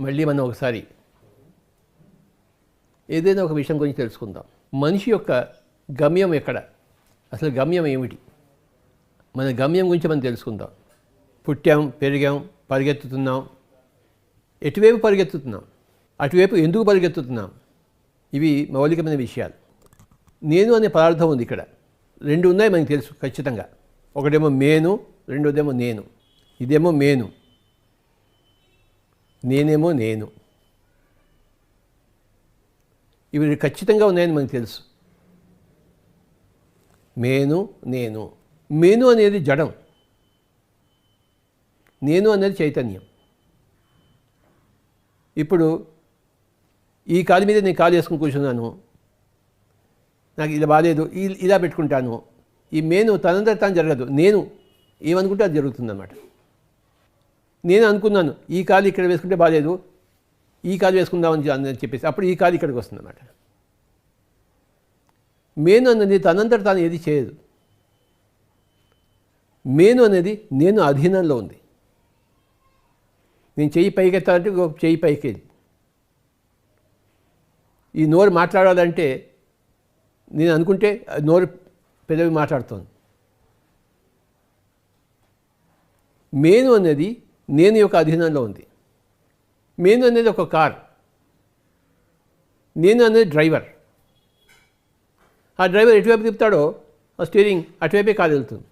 మళ్ళీ మనం ఒకసారి ఏదైనా ఒక విషయం గురించి తెలుసుకుందాం. మనిషి యొక్క గమ్యం ఎక్కడ? అసలు గమ్యం ఏమిటి? మన గమ్యం గురించి మనం తెలుసుకుందాం. పుట్టాం పెరిగాం పరిగెత్తుతున్నాం. ఎటువైపు పరిగెత్తుతున్నాం? అటువైపు ఎందుకు పరిగెత్తుతున్నాం? ఇవి మౌలికమైన విషయాలు. నేను అనే పదార్థం ఉంది ఇక్కడ. రెండు ఉన్నాయి మనకు తెలుసు ఖచ్చితంగా. ఒకటేమో మేను రెండోదేమో నేను. ఇదేమో మేను. నేనేమో నేను. ఇవి ఖచ్చితంగా ఉన్నాయని మనకు తెలుసు. మేను నేను. మేను అనేది జడం. నేను అనేది చైతన్యం. ఇప్పుడు ఈ కాలు మీద నేను కాలు వేసుకుని కూర్చున్నాను. నాకు ఇలా బాగాలేదు ఇలా పెట్టుకుంటాను. ఈ మేను తనంతట తాను జరగదు. నేను ఏమనుకుంటే అది జరుగుతుందన్నమాట. నేను అనుకున్నాను ఈ కాలు ఇక్కడ వేసుకుంటే బాగాలేదు ఈ కాలు వేసుకుందామని అని చెప్పేసి. అప్పుడు ఈ కాలు ఇక్కడికి వస్తుందన్నమాట. మేను అనేది తనంతట తాను ఏది చేయదు. మేను అనేది నేను అధీనంలో ఉంది. నేను చెయ్యి పైకి ఎత్తాలంటే చెయ్యి పైకి ఈ నోరు మాట్లాడాలంటే నేను అనుకుంటే నోరు పెదవి మాట్లాడుతోంది. మేను అనేది నేను యొక్క అధీనంలో ఉంది. నేను అనేది ఒక కార్. నేను అనేది డ్రైవర్. ఆ డ్రైవర్ ఎటువైపు తిప్పుతాడో ఆ స్టీరింగ్ అటువైపే కారు వెళ్తుంది.